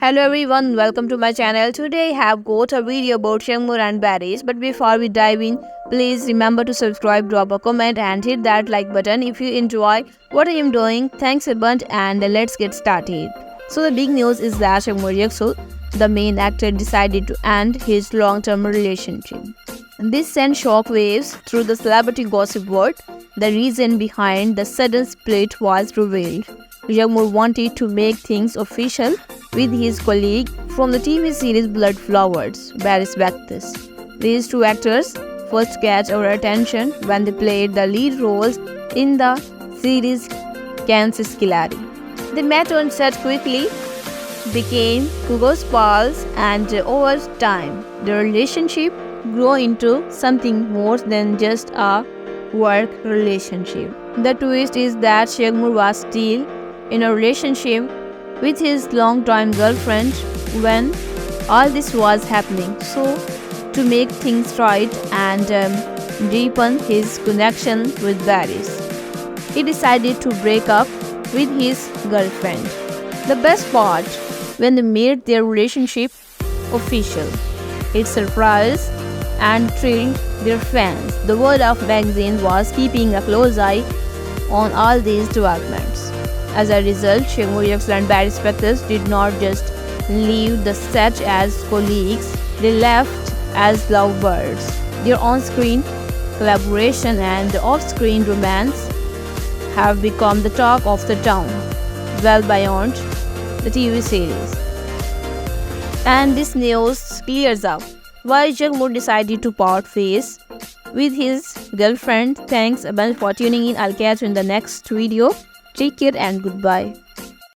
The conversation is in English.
Hello everyone, welcome to my channel. Today I have got a video about Shangmur and Barris. But before we dive in, please remember to subscribe, drop a comment and hit that like button if you enjoy what I am doing. Thanks a bunch and let's get started. So the big news is that Shangmur Yaksul, the main actor, decided to end his long-term relationship. This sent shockwaves through the celebrity gossip world. The reason behind the sudden split was revealed. Jagmoor wanted to make things official with his colleague from the TV series Blood Flowers, Barris Bactus. These two actors first catch our attention when they played the lead roles in the series Kansas Killary. They met on set quickly, became Kugo's pals, and over time, their relationship grew into something more than just a work relationship. The twist is that Shagmur was still in a relationship with his long-time girlfriend when all this was happening. So, to make things right and um, deepen his connection with Barris, he decided to break up with his girlfriend. The best part when they made their relationship official. It surprised and thrilled their fans. The world of magazine was keeping a close eye on all these developments. As a result, Shagmur Yaksul and Barry Spectors did not just leave the set as colleagues, they left as lovebirds. Their on-screen collaboration and off-screen romance have become the talk of the town, well beyond the TV series. And this news clears up why Jagmoor decided to part ways with his girlfriend. Thanks a bunch for tuning in. I'll catch you in the next video. Take care and goodbye.